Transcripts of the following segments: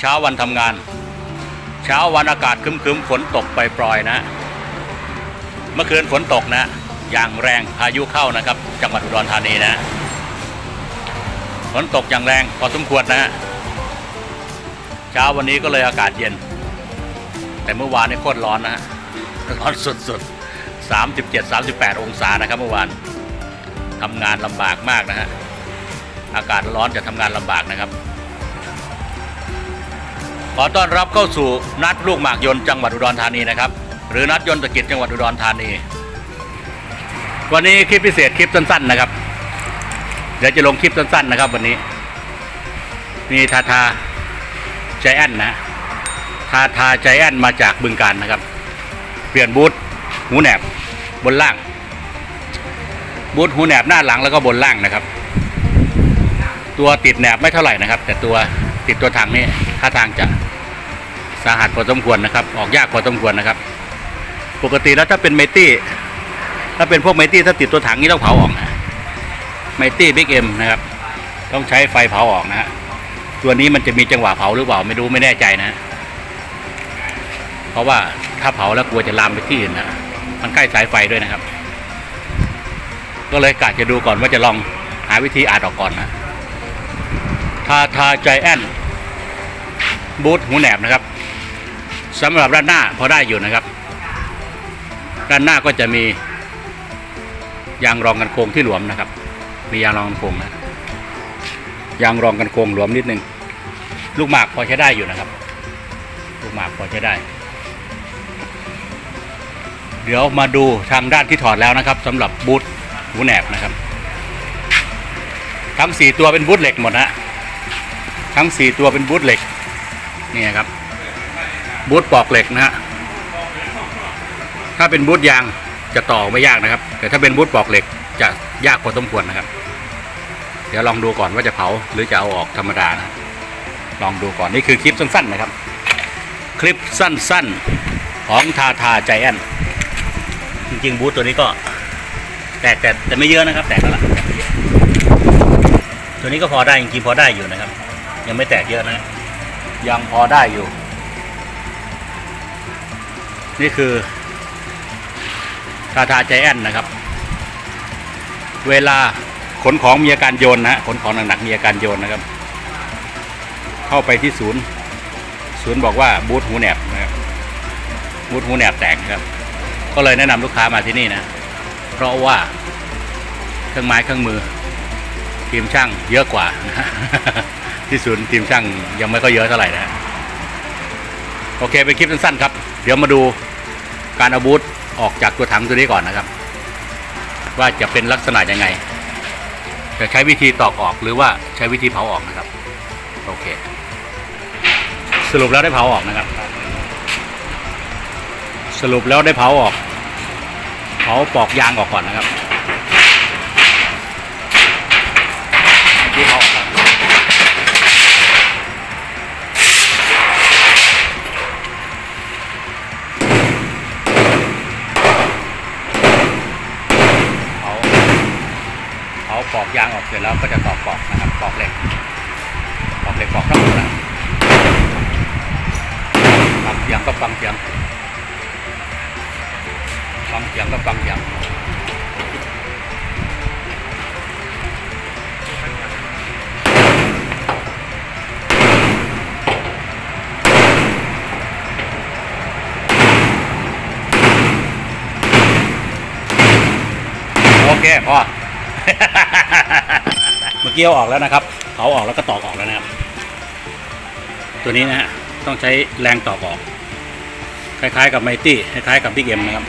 เช้าวันทำงาน เช้าวันอากาศคึมๆฝนตกปล่อยๆนะ เมื่อคืนฝนตกนะ อย่างแรงพายุเข้านะครับ จังหวัดอุดรธานีนะ ฝนตกอย่างแรงพอสมควรนะเช้าวันนี้ก็เลยอากาศเย็น แต่เมื่อวานนี่โคตรร้อนนะฮะร้อนสุดๆ 37 38 องศานะครับเมื่อวานทำงานลำบากมากนะฮะอากาศร้อนจะทำงานลำบากนะครับ ขอต้อนรับเข้าสู่นัดลูกหมากยนต์จังหวัดอุดรธานีนะครับ หรือนัดยนต์ตะกิจจังหวัดอุดรธานี วันนี้คลิปพิเศษคลิปสั้นๆนะครับ เดี๋ยวจะลงคลิปสั้นๆนะครับ วันนี้ มีทาทาใจแอนนะทาทาใจแอนมาจากบึงการนะครับ เปลี่ยนบูธหูแหนบบนล่าง บูธหูแหนบหน้าหลังแล้วก็บนล่างนะครับ ตัวติดแหนบไม่เท่าไหร่นะครับ แต่ตัวติดตัวถังนี่ท่าทางจะ สาหัสพอสมควรนะครับ ออกยากพอสมควรนะครับ ปกติแล้วถ้าเป็นไมตี้ ถ้าเป็นพวกไมตี้ถ้าติดตัวถังนี่ต้องเผาออกนะไมตี้บิ๊กเอ็มนะครับ ต้องใช้ไฟเผาออกนะฮะตัวนี้มันจะมีจังหวะเผาหรือเปล่าไม่รู้ไม่แน่ใจนะ เพราะว่าถ้าเผาแล้วกลัวจะลามไปที่อื่นนะมันใกล้สายไฟด้วยนะครับ ก็เลยกะจะดูก่อนว่าจะลองหาวิธีอาดออกก่อนนะทาทาใจแอนบูทหูแหนบนะครับ สำหรับด้านหน้าพอได้อยู่นะครับ ด้านหน้าก็จะมียางรองกันโค้งที่หลวมนะครับ มียางรองกันโค้งนะยางรองกันโค้งหลวมนิดนึงลูกหมากพอใช้ได้อยู่นะครับ ลูกหมากพอใช้ได้ เดี๋ยวมาดูทางด้านที่ถอดแล้วนะครับสำหรับบูทหูแหนบนะครับ ทั้งสี่ตัวเป็นบูทเหล็กหมดนะทั้งสี่ตัวเป็นบูทเหล็กนี่ครับ บูทปอกเหล็กนะฮะถ้าเป็นบูทยางจะต่อไม่ยากนะครับ แต่ถ้าเป็นบูทปอกเหล็กจะยากพอสมควรนะครับ เดี๋ยวลองดูก่อนว่าจะเผาหรือจะเอาออกธรรมดานะลองดูก่อนนี่คือคลิปสั้นๆนะครับ คลิปสั้นๆของทาทาใจแอนจริงๆบูทตัวนี้ก็ แตกแต่แต่ไม่เยอะนะครับ แตกแล้วล่ะแต่ไม่เยอะตัวนี้ก็พอได้จริงๆพอได้อยู่นะครับ ยังไม่แตกเยอะนะ ยังพอได้อยู่ นี่คือทาทาใจแอนนะครับ เวลาขนของมีอาการโยนนะขนของหนักๆมีอาการโยนนะครับ เข้าไปที่ศูนย์ ศูนย์บอกว่าบูทหูแหนบนะครับบูทหูแหนบแตกครับ ก็เลยแนะนำลูกค้ามาที่นี่นะ เพราะว่าเครื่องไม้เครื่องมือ ทีมช่างเยอะกว่านะที่ศูนย์ทีมช่างยังไม่ค่อยเยอะเท่าไหร่นะฮะ โอเคเป็นคลิปสั้นๆครับ เดี๋ยวมาดูการเอาบูทออกจากตัวถังตัวนี้ก่อนนะครับ ว่าจะเป็นลักษณะยังไง จะใช้วิธีตอกออกหรือว่าใช้วิธีเผาออกนะครับ โอเค สรุปแล้วได้เผาออกนะครับ สรุปแล้วได้เผาออก เผาปอกยางออกก่อนนะครับที่เผาออกก่อนเผาเผาปอกยางออก เสร็จแล้วก็จะตอกปอกนะครับปอกเหล็กปอกเหล็กปอกนอกนะฟังเสียงก็ฟังเสียงฟังเสียงก็ฟังเสียงโอเคพอ มื่อกี้เอาออกแล้วนะครับเผาออกแล้วก็ตอกออกแล้วนะครับ ตัวนี้นะฮะต้องใช้แรงตอกออก คล้ายๆกับไมตี้คล้ายๆกับบิ๊กเอ็มนะครับ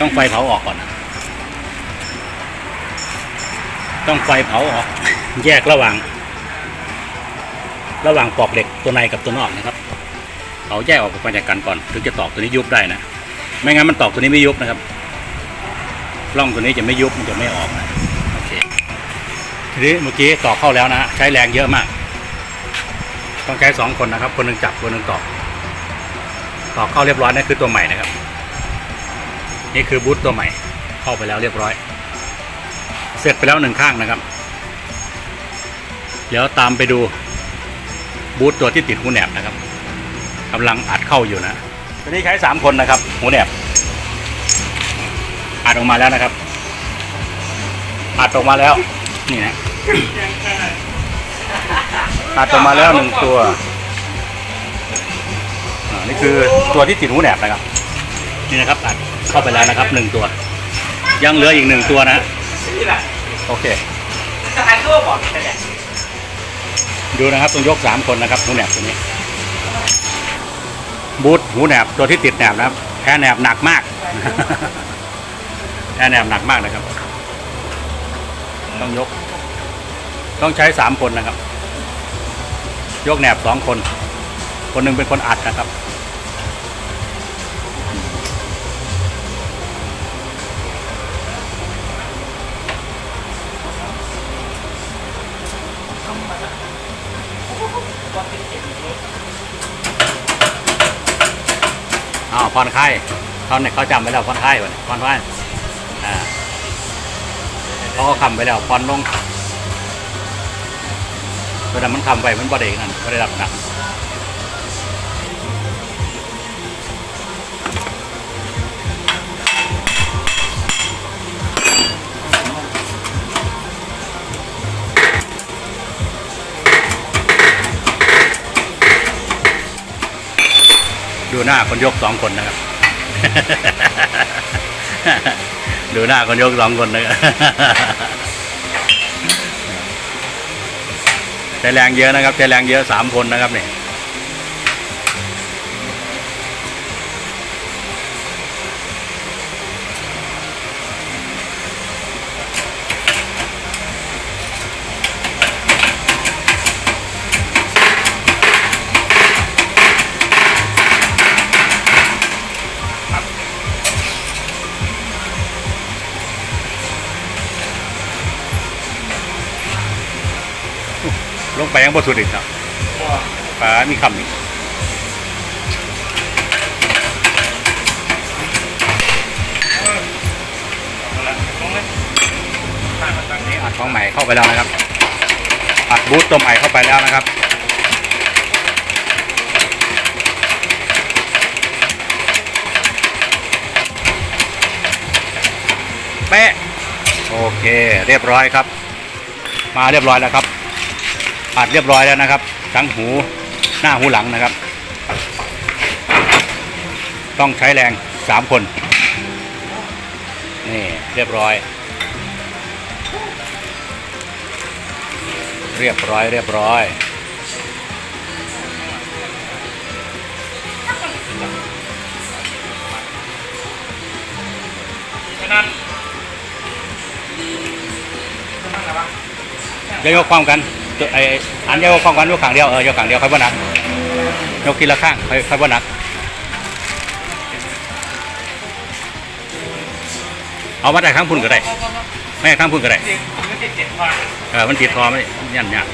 ต้องไฟเผาออกก่อนนะต้องไฟเผาออกแยกระหว่าง ระหว่างปอกเหล็กตัวในกับตัวนอกนะครับเผาแยกออกมาจากกันก่อนถึงจะตอกตัวนี้ยุบได้นะ ไม่งั้นมันตอกตัวนี้ไม่ยุบนะครับร่องตัวนี้จะไม่ยุบมันจะไม่ออกนะ ทีนี้เมื่อกี้ตอกเข้าแล้วนะใช้แรงเยอะมาก ต้องใช้สองคนนะครับ คนหนึ่งจับคนหนึ่งตอกตอกเข้าเรียบร้อยนั่คือตัวใหม่นะครับ นี่คือบูทตัวใหม่ เข้าไปแล้วเรียบร้อย เสร็จไปแล้วหนึ่งข้างนะครับ เดี๋ยวตามไปดูบูธตัวที่ติดหูแหนบนะครับกำลังอัดเข้าอยู่นะตัวนี้ใช้สามคนนะครับหูแหนบอัดออกมาแล้วนะครับอัดออกมาแล้ว นี่นะอัดออกมาแล้วหนึ่งตัวอ่านี่คือตัวที่ติดหูแหนบนะครับ นี่นะครับอัดเข้าไปแล้วนะครับหนึ่งตัว ยังเหลืออีกหนึ่งตัวนะโอเคทหารเขาบอกแค่ดูนะครับต้องยกสามคนนะครับหูแหนบตัวนี้บูทหูแหนบตัวที่ติดแหนบนะครับแพ้แหนบหนักมากแพ้แหนบหนักมากนะครับ ต้องยก ต้องใช้สามคนนะครับ ยกแหนบสองคน คนหนึ่งเป็นคนอัดนะครับอ้าวผ่อนคลายเขาเนี่ยเขาจำไว้แล้วผ่อนคลายวะเนี่ยผ่อนคลาย เขาก็คำไปแล้วผ่อนลงเวลามันคำไปมันบ่ได้นั่นบ่ได้รับหนักดูหน้าคนยกสองคนนะครับ ดูหน้าคนยกสองคนนะครับใช้แรงเยอะนะครับใช้แรงเยอะสามคนนะครับเนี่ย ลงไปยังบสุดอีกครับปลามีคำอีกนี่อัดของใหม่เข้าไปแล้วนะครับ อัดบูทตัวใหม่เข้าไปแล้วนะครับเป๊ะโอเค เรียบร้อยครับ มาเรียบร้อยแล้วครับ อัดเรียบร้อยแล้วนะครับ ทั้งหูหน้าหูหลังนะครับ ต้องใช้แรงสามคนนี่เรียบร้อย เรียบร้อยเรียบร้อยนั่นเดี๋ยวยกความกันตัว ไออันเดียวยกความกันยกขางเดียวเออยกขางเดียวค่อยบ่หนักยกทีละข้างค่อยค่อยบ่หนัก เอามาได้ข้างพุ่นก็ได้ไม่ให้ข้างพุ่นก็ได้มันจะเออมันติดคอไม่ยันยัน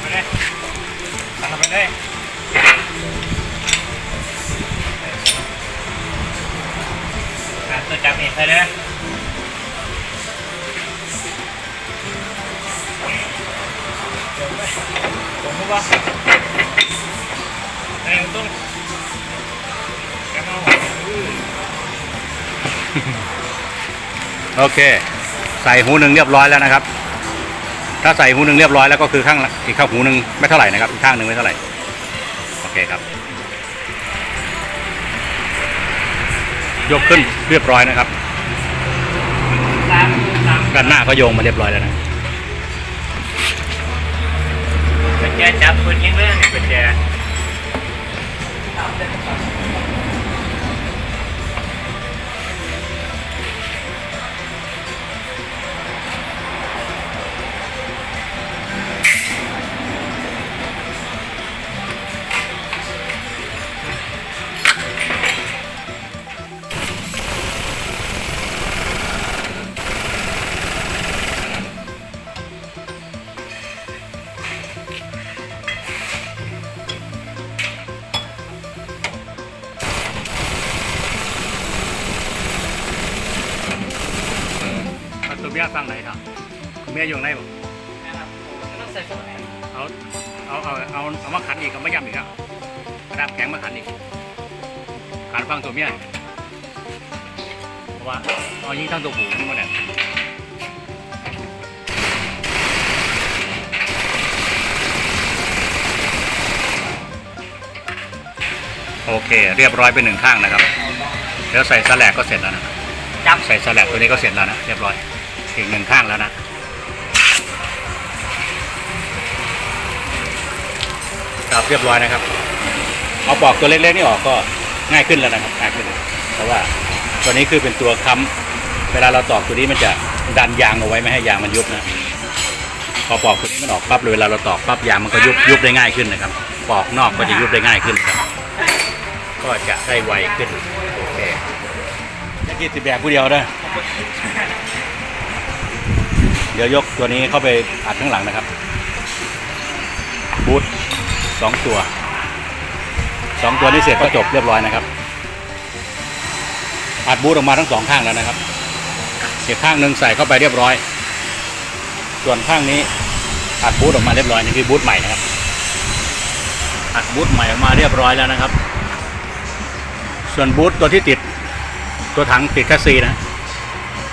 ไปเลยสั่งไปเลยตัวจับนี่ไปเลย ผมรู้ว่าไอ้ต้องแกมาหโอเค ใส่หูหนึ่งเรียบร้อยแล้วนะครับ ถ้าใส่หูหนึ่งเรียบร้อยแล้วก็คือข้างละอีกข้างหูหนึ่งไม่เท่าไหร่นะครับอีกข้างหนึ่งไม่เท่าไหร่โอเคครับ ยกขึ้นเรียบร้อยนะครับสามสามกันหน้าก็โยงมาเรียบร้อยแล้วนะ แกจับปืนยิงเลยนี่เป็นแกตัวเมียฟังไหนเอยู่ไหนบ่ต้องใส่สมัยเอาเอาเอาเอามาขันอีกเอามาย่ำอีกครับกระดาษแข็งมาขันอีกขันฟังตัวเมียเพราะว่าเอายิงทั้งตัวผูนี่มาเนี่ยโอเค เรียบร้อยไปหนึ่งข้างนะครับเดี๋ยวใส่สแลกก็เสร็จแล้วนะจับใส่สแลกตัวนี้ก็เสร็จแล้วนะเรียบร้อยอีกหนึ่งข้างแล้วนะ เรียบร้อยนะครับ เอาปอกตัวเล็กๆนี่ออกก็ง่ายขึ้นแล้วนะครับง่ายขึ้นเพราะว่าตัวนี้คือเป็นตัวค้ำเวลาเราตอกตัวนี้มันจะดันยางเอาไว้ไม่ให้ยางมันยุบนะพอปอกตัวนี้มันออกปั๊บเลยเวลาเราตอกปั๊บยางมันก็ยุบยุบได้ง่ายขึ้นนะครับ ปอกนอกก็จะยุบได้ง่ายขึ้นครับ ก็จะได้ไวขึ้นโอเคจะกินสิแบบผู้เดียวนะเดี๋ยวยกตัวนี้เข้าไปอัดข้างหลังนะครับบูท สองตัวสองตัวนี้เสร็จก็จบเรียบร้อยนะครับอัดบูทออกมาทั้งสองข้างแล้วนะครับอีกข้างหนึ่งใส่เข้าไปเรียบร้อย ส่วนข้างนี้อัดบูทออกมาเรียบร้อยนี่คือบูทใหม่นะครับอัดบูทใหม่ออกมาเรียบร้อยแล้วนะครับ ส่วนบูทตัวที่ติดตัวถังติดคัสซีนะ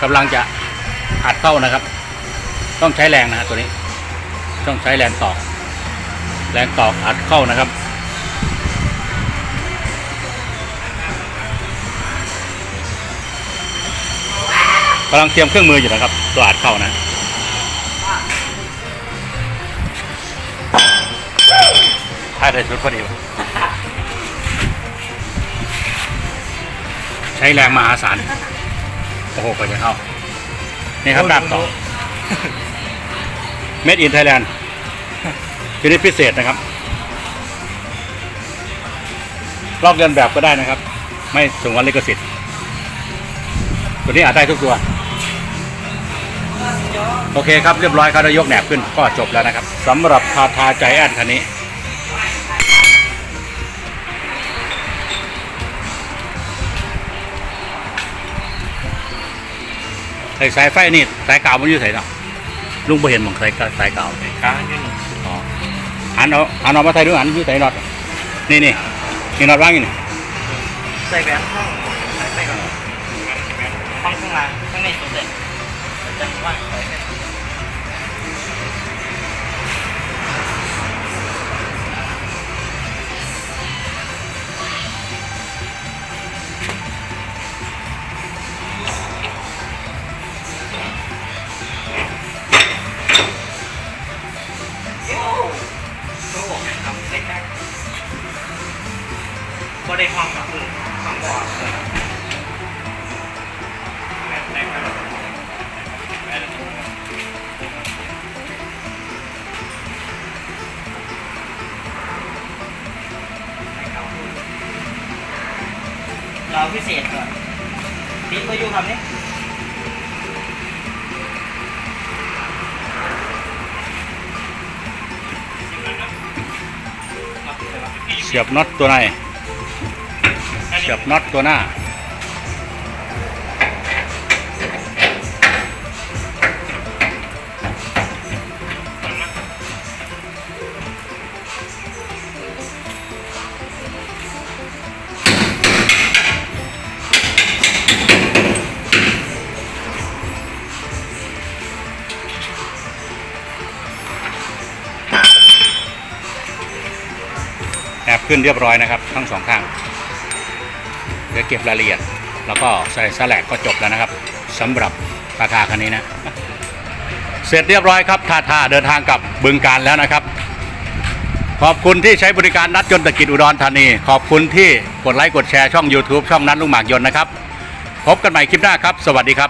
กำลังจะอัดเข้านะครับ ต้องใช้แรงนะฮะตัวนี้ ต้องใช้แรงตอก แรงตอกอัดเข้านะครับ กำลังเตรียมเครื่องมืออยู่นะครับตัวอัดเข้านะถ้าได้ชุดพอดีวใช้แรงมหาศาลโอ้โหกว่าจะเข้า นี่ครับดาบต่อ Made in Thailand ชนิดพิเศษนะครับ ลอกเลียนแบบก็ได้นะครับ ไม่สงวนลิขสิทธิ์ ตัวนี้อาจได้ทุกตัว โอเคครับเรียบร้อยครับได้ยกแหนบขึ้นก็จบแล้วนะครับสำหรับทาทาใจแอนคันนี้ใส่สายไฟนี่สายเก่ามันอยู่ไหนเนาะลุงไ่เห็นหมองสายสายเก่าเลยกางยื นอ๋อหันเอาหันเอามาไทยด้วยหันอยู่ใส่น็อตนี่นี่นี่น็อตว่างอยู่นี่ใส่แหวนข้างใส่ไปก่อนข้างข้างล่างข้างในสุดเลยจังว่างใส่ พิเศษก่อนติ๊กก็อยู่คำนี้เสียบน็อตตัวในเสียบน็อตตัวหน้า ขึ้นเรียบร้อยนะครับ ทั้งสองข้างเดี๋ยวเก็บรายละเอียด แล้วก็ใส่สแลกก็จบแล้วนะครับสำหรับราคาคันนี้นะ เสร็จเรียบร้อยครับทาทาเดินทางกับบึงการแล้วนะครับ ขอบคุณที่ใช้บริการนัดยนต์ตะกิจอุดรธานี ขอบคุณที่กดไลค์กดแชร์ช่อง YouTube ช่องนัดลุงหมากยนต์นะครับ พบกันใหม่คลิปหน้าครับ สวัสดีครับ